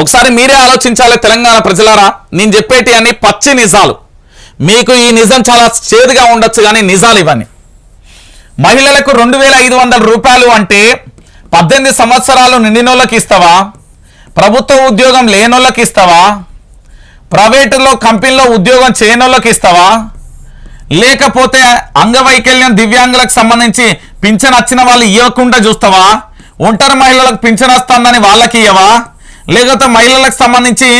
ఒకసారి మీరే ఆలోచించాలి తెలంగాణ ప్రజలారా. నేను చెప్పేటి అన్ని పచ్చి నిజాలు. మీకు ఈ నిజం చాలా చేదుగా ఉండొచ్చు కానీ నిజాలు ఇవన్నీ మహిళలకు రెండు వేల ఐదు వందల రూపాయలు అంటే పద్దెనిమిది సంవత్సరాలు నిండినోళ్ళకి ఇస్తావా? ప్రభుత్వ ఉద్యోగం లేనోళ్ళకి ఇస్తావా? ప్రైవేటులో కంపెనీలో ఉద్యోగం చేయనోళ్ళకి ఇస్తావా? లేకపోతే అంగవైకల్యం దివ్యాంగులకు సంబంధించి పింఛన్ వచ్చిన వాళ్ళు ఇవ్వకుండా చూస్తావా? ఒంటరి మహిళలకు పింఛన్ వస్తుందని వాళ్ళకి ఇవ్వవా లేకపోతే మహిళలకు సంబంధించి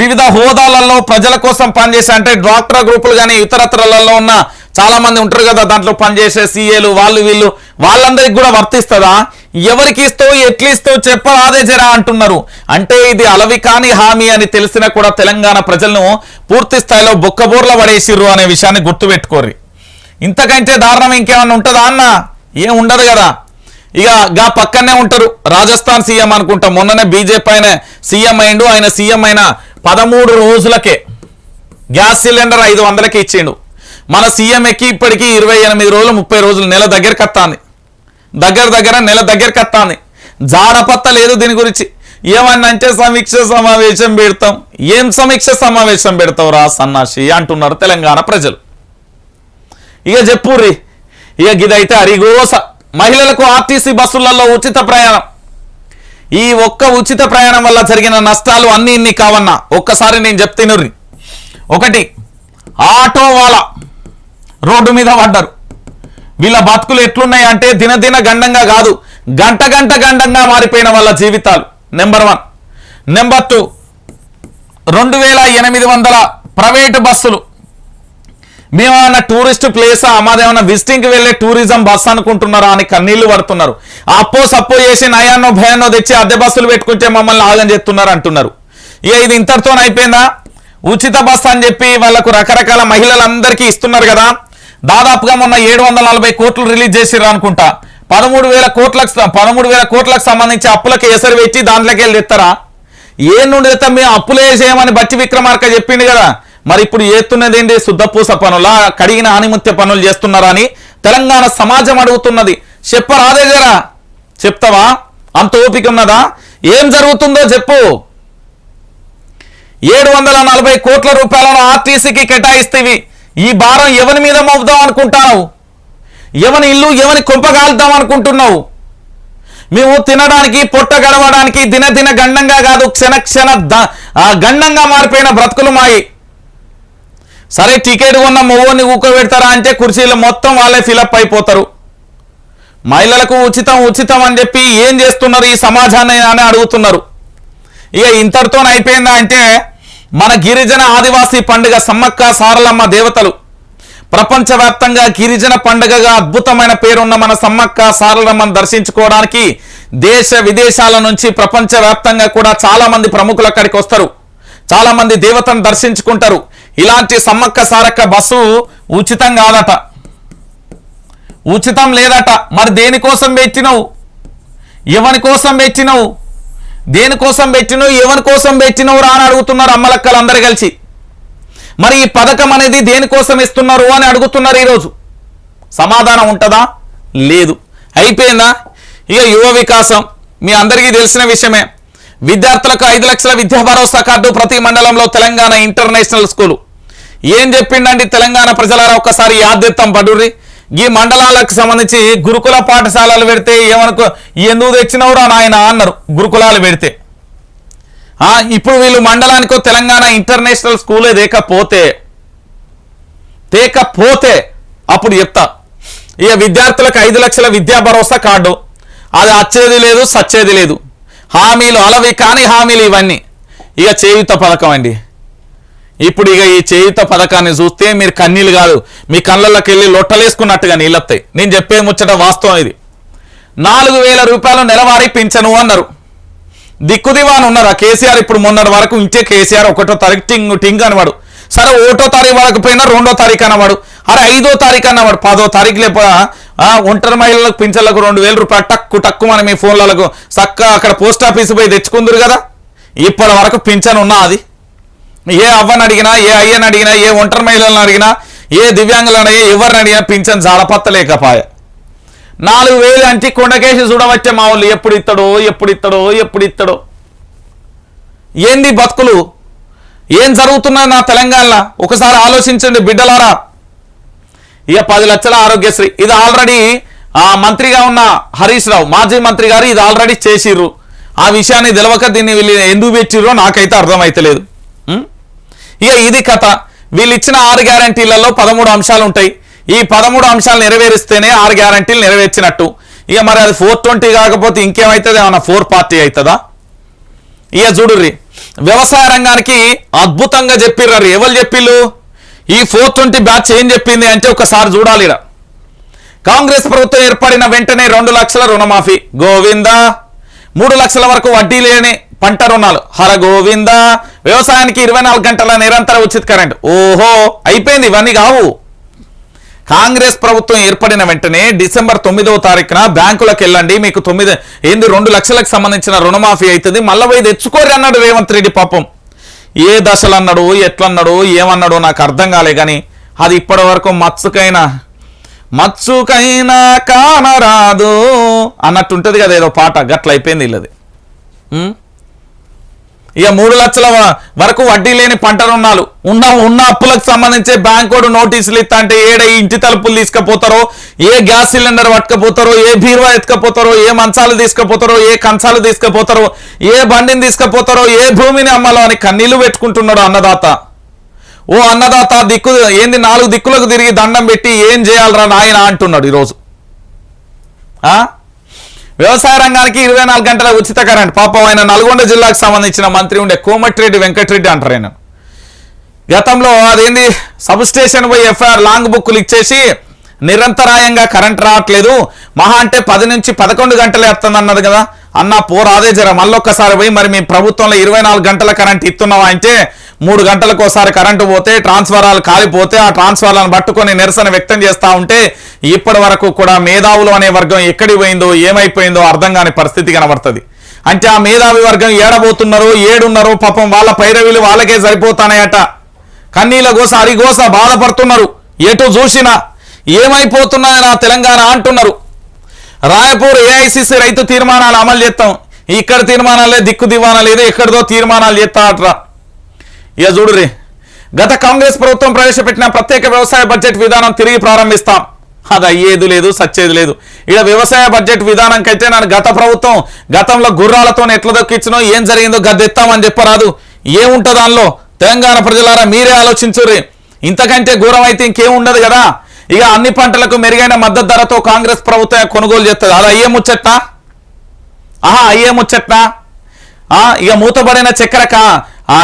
వివిధ హోదాలలో ప్రజల కోసం పనిచేసే అంటే డాక్టర్ గ్రూపులు కానీ ఇతరత్రలలో ఉన్న చాలా మంది ఉంటారు కదా దాంట్లో పనిచేసే సీఏలు వాళ్ళు వీళ్ళు వాళ్ళందరికీ కూడా వర్తిస్తుందా? ఎవరికి ఇస్తావు ఎట్లు చెప్పరాదే జరా అంటున్నారు. అంటే ఇది అలవి కాని హామీ అని తెలిసినా కూడా తెలంగాణ ప్రజలను పూర్తి స్థాయిలో బొక్కబోర్ల పడేసిర్రు అనే విషయాన్ని గుర్తుపెట్టుకోర్రి. ఇంతకంటే దారుణం ఇంకేమన్నా ఉంటుందా అన్న? ఏం ఉండదు కదా. ఇక గా పక్కనే ఉంటారు. రాజస్థాన్ సీఎం అనుకుంటాం. మొన్ననే బీజేపీ ఆయన సీఎం అయిండు. ఆయన సీఎం అయిన పదమూడు రోజులకే గ్యాస్ సిలిండర్ ఐదు వందలకి ఇచ్చిండు. మన సీఎం ఎక్కి ఇప్పటికీ ఇరవై ఎనిమిది రోజులు ముప్పై రోజులు నెల దగ్గరకు వస్తాంది దగ్గర దగ్గర నెల దగ్గరకు వస్తాంది జాడపత్త లేదు దీని గురించి. ఏమన్నంటే సమీక్ష సమావేశం పెడతాం. ఏం సమీక్ష సమావేశం పెడతావు రా సన్నాసి? అంటున్నారు తెలంగాణ ప్రజలు. ఇక చెప్పుర్రి ఇక గిదైతే అరిగోస. మహిళలకు ఆర్టీసీ బస్సులలో ఉచిత ప్రయాణం. ఈ ఒక్క ఉచిత ప్రయాణం వల్ల జరిగిన నష్టాలు అన్ని ఇన్ని కావన్నా. ఒక్కసారి నేను చెప్తేనుర్రి ఒకటి ఆటో వాళ్ళ రోడ్డు మీద పడ్డారు. వీళ్ళ బతుకులు ఎట్లున్నాయి అంటే దినదిన గండంగా కాదు గంట గంట గండంగా మారిపోయిన వాళ్ళ జీవితాలు. నెంబర్ వన్ నెంబర్ టూ రెండు వేల ఎనిమిది వందల ప్రైవేటు బస్సులు. మేమేమన్నా టూరిస్ట్ ప్లేసా మాదేమన్నా విజిటింగ్కి వెళ్ళే టూరిజం బస్ అనుకుంటున్నారా అని కన్నీళ్ళు పడుతున్నారు. అప్పో సప్పో చేసి నయాన్నో భయాన్నో తెచ్చి అద్దె బస్సులు పెట్టుకుంటే మమ్మల్ని ఆగం చేస్తున్నారు అంటున్నారు. ఇక ఇది ఇంతటితో అయిపోయిందా? ఉచిత బస్ అని చెప్పి వాళ్ళకు రకరకాల మహిళలందరికీ ఇస్తున్నారు కదా. దాదాపుగా మొన్న ఏడు వందల నలభై కోట్లు రిలీజ్ చేసిర్రు అనుకుంటా. పదమూడు వేల కోట్లకు పదమూడు వేల కోట్లకు సంబంధించి అప్పులకు ఎసరు పెట్టి దాంట్లోకి వెళ్ళి తెస్తారా? ఏ నుండి తెస్తాం? మేము అప్పులే చేయమని బట్టి విక్రమార్క చెప్పింది కదా. మరి ఇప్పుడు చేస్తున్నది ఏంటి శుద్ధపూస పనులా? కడిగిన ఆనిముత్య పనులు చేస్తున్నారా అని తెలంగాణ సమాజం అడుగుతున్నది. చెప్పరాదే జరా? చెప్తావా? అంత ఓపిక ఉన్నదా? ఏం జరుగుతుందో చెప్పు. ఏడు వందల నలభై కోట్ల రూపాయలను ఆర్టీసీకి కేటాయిస్తేవి. ఈ భారం ఎవరి మీద మోపుదాం అనుకుంటావు ఎవని ఇల్లు ఎవని కొంపగాల్దాం అనుకుంటున్నావు? మేము తినడానికి పొట్ట గడవడానికి దినదిన గండంగా కాదు క్షణ క్షణ ద- ఆ గండంగా మారిపోయిన బ్రతుకులు మాయి. సరే టికెట్ కొన్న మొవ్వని ఊకబెడతారా అంటే కుర్చీలు మొత్తం వాళ్ళే ఫిలప్ అయిపోతారు. మహిళలకు ఉచితం ఉచితం అని చెప్పి ఏం చేస్తున్నారు ఈ సమాజాన్ని అని అడుగుతున్నారు. ఇక ఇంతటితో అయిపోయిందా అంటే మన గిరిజన ఆదివాసీ పండుగ సమ్మక్క సారలమ్మ దేవతలు. ప్రపంచవ్యాప్తంగా గిరిజన పండుగగా అద్భుతమైన పేరున్న మన సమ్మక్క సారలమ్మను దర్శించుకోవడానికి దేశ విదేశాల నుంచి ప్రపంచవ్యాప్తంగా కూడా చాలామంది ప్రముఖులు అక్కడికి వస్తారు. చాలామంది దేవతను దర్శించుకుంటారు. ఇలాంటి సమ్మక్క సారక్క బస్సు ఉచితం కాదట. ఉచితం లేదట. మరి దేనికోసం పెట్టినవు? ఎవని కోసం పెట్టినవు? దేనికోసం పెట్టినవు? ఎవరి కోసం పెట్టినవు రా అని అడుగుతున్నారు అమ్మలక్కలు అందరు కలిసి. మరి ఈ పథకం అనేది దేనికోసం ఇస్తున్నారు అని అడుగుతున్నారు ఈరోజు? సమాధానం ఉంటుందా? లేదు. అయిపోయిందా? ఇక యువ వికాసం. మీ అందరికీ తెలిసిన విషయమే. విద్యార్థులకు ఐదు లక్షల విద్యా భరోసా కార్డు ప్రతి మండలంలో తెలంగాణ ఇంటర్నేషనల్ స్కూలు. ఏం చెప్పిండండి తెలంగాణ ప్రజలారా? ఒక్కసారి యాదిత్తం పడుర్రి. ఈ మండలాలకు సంబంధించి గురుకుల పాఠశాలలు పెడితే ఏమనుకో ఎందుకు తెచ్చినవరా నాయన? అన్నారు గురుకులాలు పెడితే. ఇప్పుడు వీళ్ళు మండలానికో తెలంగాణ ఇంటర్నేషనల్ స్కూలే తేకపోతే తేకపోతే అప్పుడు చెప్తా. ఇక విద్యార్థులకు ఐదు లక్షల విద్యా భరోసా కార్డు. అది వచ్చేది లేదు సచ్చేది లేదు. హామీలు అలవి కాని హామీలు ఇవన్నీ. ఇక చేయుత పథకం అండి. ఇప్పుడు ఇక ఈ చేయుత పథకాన్ని చూస్తే మీరు కన్నీళ్ళు కాదు మీ కళ్ళల్లోకి వెళ్ళి లొట్టలేసుకున్నట్టుగా నీళ్ళొస్తాయి నేను చెప్పే ముచ్చట వాస్తవం ఇది. నాలుగు వేల రూపాయలు నెలవారీ పింఛను అన్నారు. దిక్కుదివాన్ ఉన్నారా. కేసీఆర్ ఇప్పుడు మొన్నటి వరకు ఇంకే కేసీఆర్ ఒకటో తారీఖు టింగ్ టింగ్ అనవాడు. సరే ఒకటో తారీఖు వరకు పోయినా రెండో తారీఖు అన్నవాడు అరే ఐదో తారీఖు అన్నవాడు పదో తారీఖు లేప ఒంటరి మహిళలకు పింఛన్లకు రెండు వేల రూపాయలు టక్కు టక్కు మనం మీ ఫోన్లకు చక్క అక్కడ పోస్ట్ ఆఫీస్ పోయి తెచ్చుకుందరు కదా? ఇప్పటి వరకు పింఛన్ ఉన్నా అది. ఏ అవ్వని అడిగినా ఏ అయ్యని అడిగినా ఏ ఒంటరి మహిళలను అడిగినా ఏ దివ్యాంగులను అడిగినా ఎవరిని అడిగినా పింఛన్ జాడపత్తలేకపాయ నాలుగు వేలు అంటే కొండకేసి చూడవచ్చే మా వాళ్ళు. ఎప్పుడు ఇత్తడో ఎప్పుడు ఇత్తడో ఎప్పుడు ఇత్తడో. ఏంది బతుకులు? ఏం జరుగుతున్నది నా తెలంగాణలో? ఒకసారి ఆలోచించండి బిడ్డలారా. ఇక పది లక్షల ఆరోగ్యశ్రీ. ఇది ఆల్రెడీ ఆ మంత్రిగా ఉన్న హరీష్ రావు మాజీ మంత్రి గారు ఇది ఆల్రెడీ చేసిర్రు. ఆ విషయాన్ని తెలవక దీన్ని వీళ్ళు ఎందుకు పెట్టిర్రో నాకైతే అర్థమైతలేదు. ఇక ఇది కథ. వీళ్ళు ఇచ్చిన ఆరు గ్యారంటీలలో పదమూడు అంశాలు ఉంటాయి. ఈ పదమూడు అంశాలు నెరవేరిస్తేనే ఆరు గ్యారంటీలు నెరవేర్చినట్టు. ఇక మరి అది ఫోర్ ట్వంటీ కాకపోతే ఇంకేమవుతుంది ఏమన్నా ఫోర్ పార్టీ అవుతుందా ఇక చూడుర్రి. వ్యవసాయ రంగానికి అద్భుతంగా చెప్పిర్రు. ఎవరు చెప్పిళ్ళు? ఈ ఫోర్ ట్వంటీ బ్యాచ్ ఏం చెప్పింది అంటే ఒకసారి చూడాలి కాంగ్రెస్ ప్రభుత్వం ఏర్పడిన వెంటనే రెండు లక్షల రుణమాఫీ. గోవింద మూడు లక్షల వరకు వడ్డీ లేని పంట రుణాలు. హర గోవింద వ్యవసాయానికి ఇరవై నాలుగు గంటల నిరంతర ఉచిత కరెంట్. ఓహో అయిపోయింది ఇవన్నీ కావు. కాంగ్రెస్ ప్రభుత్వం ఏర్పడిన వెంటనే డిసెంబర్ తొమ్మిదవ తారీఖున బ్యాంకులకు వెళ్ళండి మీకు తొమ్మిది ఏంది రెండు లక్షలకు సంబంధించిన రుణమాఫీ అవుతుంది మళ్ళీ పోయి తెచ్చుకోరి అన్నాడు రేవంత్ రెడ్డి పాపం. ఏ దశలు అన్నాడు ఎట్లన్నాడు ఏమన్నాడు నాకు అర్థం కాలే కానీ అది ఇప్పటి వరకు మత్సుకైనా మత్సుకైనా కానరాదు అన్నట్టుంటది కదా ఏదో పాట గట్ల అయిపోయింది వీళ్ళది ఇక మూడు లక్షల వరకు వడ్డీ లేని పంట రుణాలు ఉన్న ఉన్న అప్పులకు సంబంధించి బ్యాంకోడు నోటీసులు ఇస్తా అంటే ఏడ ఇంటి తలుపులు తీసుకుపోతారో ఏ గ్యాస్ సిలిండర్ పట్టుకపోతారో ఏ బీరువా ఎత్తుకపోతారో ఏ మంచాలు తీసుకుపోతారో ఏ కంచాలు తీసుకుపోతారో ఏ బండిని తీసుకుపోతారో ఏ భూమిని అమ్మాలో అని కన్నీళ్ళు పెట్టుకుంటున్నాడు అన్నదాత. ఓ అన్నదాత దిక్కు ఏంది నాలుగు దిక్కులకు తిరిగి దండం పెట్టి ఏం చేయాలరా నాయన అంటున్నాడు ఈరోజు. ఆ? వ్యవసాయ రంగానికి ఇరవై నాలుగు గంటల ఉచిత కరెంట్. పాపం ఆయన నల్గొండ జిల్లాకు సంబంధించిన మంత్రి ఉండే కోమటిరెడ్డి వెంకటరెడ్డి అంటారు ఆయన గతంలో అదేంది? సబ్ స్టేషన్ పోయి ఎఫ్ఐఆర్ లాంగ్ బుక్లు ఇచ్చేసి నిరంతరాయంగా కరెంట్ రావట్లేదు. మహా అంటే పది నుంచి పదకొండు గంటలే వస్తుంది అన్నది కదా. అన్న పోరాదే జర మళ్ళొక్కసారి పోయి మరి మీ ప్రభుత్వంలో ఇరవై నాలుగు గంటల కరెంట్ ఇస్తున్నావా అంటే మూడు గంటలకు ఒకసారి కరెంటు పోతే ట్రాన్స్ఫారాలు కాలిపోతే ఆ ట్రాన్స్ఫారాలను పట్టుకొని నిరసన వ్యక్తం చేస్తా ఉంటే ఇప్పటి వరకు కూడా మేధావులు అనే వర్గం ఎక్కడికి పోయిందో ఏమైపోయిందో అర్థం కాని పరిస్థితి కనబడుతుంది. అంటే ఆ మేధావి వర్గం ఏడబోతున్నారు ఏడున్నారు పాపం వాళ్ళ పైరవీలు వాళ్ళకే సరిపోతానయట. కన్నీల గోస అరిగోస బాధపడుతున్నారు. ఎటు చూసినా ఏమైపోతున్నాయన తెలంగాణ అంటున్నారు. రాయపూర్ ఏఐసిసి రైతు తీర్మానాలు అమలు చేస్తాం. ఇక్కడ తీర్మానాలే దిక్కు దివానా లేదు. ఎక్కడిదో తీర్మానాలు చేస్తా అట్రా ఇక చూడురి గత కాంగ్రెస్ ప్రభుత్వం ప్రవేశపెట్టిన ప్రత్యేక వ్యవసాయ బడ్జెట్ విధానం తిరిగి ప్రారంభిస్తాం. అది అయ్యేది లేదు సచ్చేది లేదు. ఇక వ్యవసాయ బడ్జెట్ విధానంకైతే నన్ను గత ప్రభుత్వం గతంలో గుర్రాలతో ఎట్లా దొక్కిచ్చినో ఏం జరిగిందో గద్దెత్తామని చెప్పరాదు. ఏముంటుంది దానిలో తెలంగాణ ప్రజలారా మీరే ఆలోచించుర్రి. ఇంతకంటే ఘోరం అయితే ఇంకేం ఉండదు కదా? ఇక అన్ని పంటలకు మెరుగైన మద్దతు ధరతో కాంగ్రెస్ ప్రభుత్వం కొనుగోలు చేస్తుంది. అది అయ్యే ముచ్చట్నా? ఆహా అయ్యే ముచ్చట్నా? ఆ, ఇక మూతబడిన చక్కెర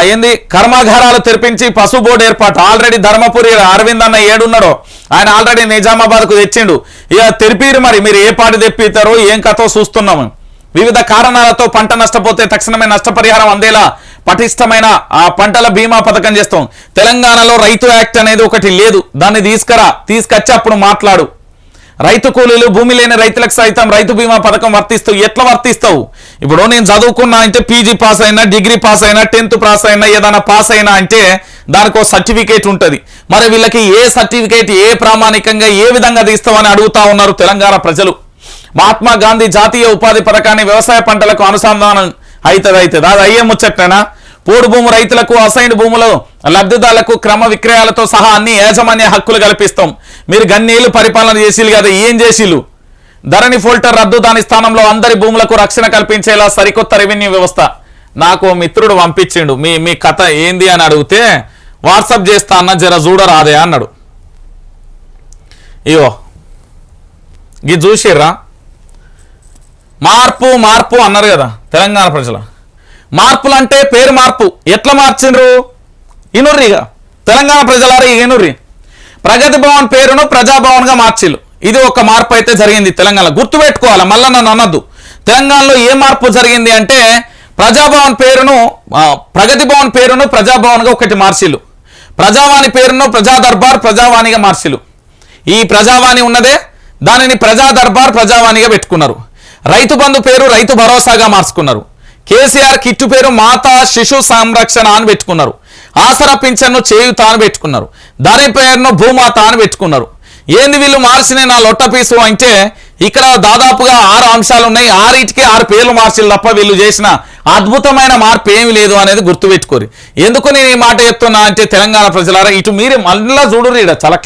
ఏంది? కర్మాగారాలు తెరిపించి పశు బోర్డు ఏర్పాటు. ఆల్రెడీ ధర్మపురి అరవింద్ అన్న ఏడున్నాడో ఆయన ఆల్రెడీ నిజామాబాద్కు తెచ్చిండు. ఇక తెరిపిరు మరి. మీరు ఏ పాటు తెప్పితారో ఏం కథో చూస్తున్నాము. వివిధ కారణాలతో పంట నష్టపోతే తక్షణమే నష్టపరిహారం అందేలా పటిష్టమైన ఆ పంటల బీమా పథకం చేస్తాం. తెలంగాణలో రైతు యాక్ట్ అనేది ఒకటి లేదు. దాన్ని తీసుకురా తీసుకొచ్చి అప్పుడు మాట్లాడు. రైతు కూలీలు భూమి లేని రైతులకు సైతం రైతు బీమా పథకం వర్తిస్తావు ఎట్లా వర్తిస్తావు? ఇప్పుడు నేను చదువుకున్నా అంటే పీజీ పాస్ అయినా డిగ్రీ పాస్ అయినా టెన్త్ పాస్ అయినా ఏదైనా పాస్ అయినా అంటే దానికి సర్టిఫికేట్ ఉంటుంది. మరి వీళ్ళకి ఏ సర్టిఫికేట్ ఏ ప్రామాణికంగా ఏ విధంగా తీస్తామని అడుగుతా ఉన్నారు తెలంగాణ ప్రజలు. మహాత్మా గాంధీ జాతీయ ఉపాధి పథకాన్ని వ్యవసాయ పంటలకు అనుసంధానం అవుతుంది అవుతుంది అది అయ్యే ముచ్చట్నేనా పోడు భూము రైతులకు అసైన్ భూములు లబ్ధిదారులకు క్రమ విక్రయాలతో సహా అన్ని యాజమాన్య హక్కులు కల్పిస్తాం. మీరు గన్నేళ్ళు పరిపాలన చేసిలు కదా ఏం చేసిలు ధరణి ఫోల్టర్ రద్దు దాని స్థానంలో అందరి భూములకు రక్షణ కల్పించేలా సరికొత్త రెవెన్యూ వ్యవస్థ. నాకు మిత్రుడు పంపించిండు మీ మీ కథ ఏంది అని అడిగితే వాట్సాప్ చేస్తా అన్న జర చూడరాదే అన్నాడు. ఇవో ఇది చూసిర్రా? మార్పు మార్పు అన్నారు కదా తెలంగాణ ప్రజలు. మార్పులు అంటే పేరు మార్పు. ఎట్లా మార్చిండ్రు? ఇనుర్రి ఇక తెలంగాణ ప్రజలారా ఇక ప్రగతి భవన్ పేరును ప్రజాభవన్గా మార్చిల్లు. ఇది ఒక మార్పు అయితే జరిగింది తెలంగాణ గుర్తుపెట్టుకోవాలి? మళ్ళీ నన్ను అనొద్దు. తెలంగాణలో ఏ మార్పు జరిగింది అంటే ప్రజాభవన్ పేరును ప్రగతి భవన్ పేరును ప్రజాభవన్గా ఒకటి మార్చిల్లు. ప్రజావాణి పేరును ప్రజా దర్బార్ ప్రజావాణిగా మార్చిల్లు. ఈ ప్రజావాణి ఉన్నదే దానిని ప్రజా దర్బార్ ప్రజావాణిగా పెట్టుకున్నారు. రైతు బంధు పేరు రైతు భరోసాగా మార్చుకున్నారు. కేసీఆర్ కిట్టు పేరు మాతా శిశు సంరక్షణ అని పెట్టుకున్నారు. ఆసరా పింఛన్ను చేయుత అని పెట్టుకున్నారు. దాని పేరును భూమాత అని పెట్టుకున్నారు. ఏంది వీళ్ళు మార్చిన నా లొట్ట పీసు అంటే ఇక్కడ దాదాపుగా ఆరు అంశాలు ఉన్నాయి. ఆరింటికి ఆరు పేర్లు మార్చిలు తప్ప వీళ్ళు చేసిన అద్భుతమైన మార్పు ఏమి లేదు అనేది గుర్తుపెట్టుకోరు. ఎందుకు నేను ఈ మాట చెప్తున్నా అంటే తెలంగాణ ప్రజలారా ఇటు మీరే మళ్ళీ చూడరు ఇక్కడ చాలా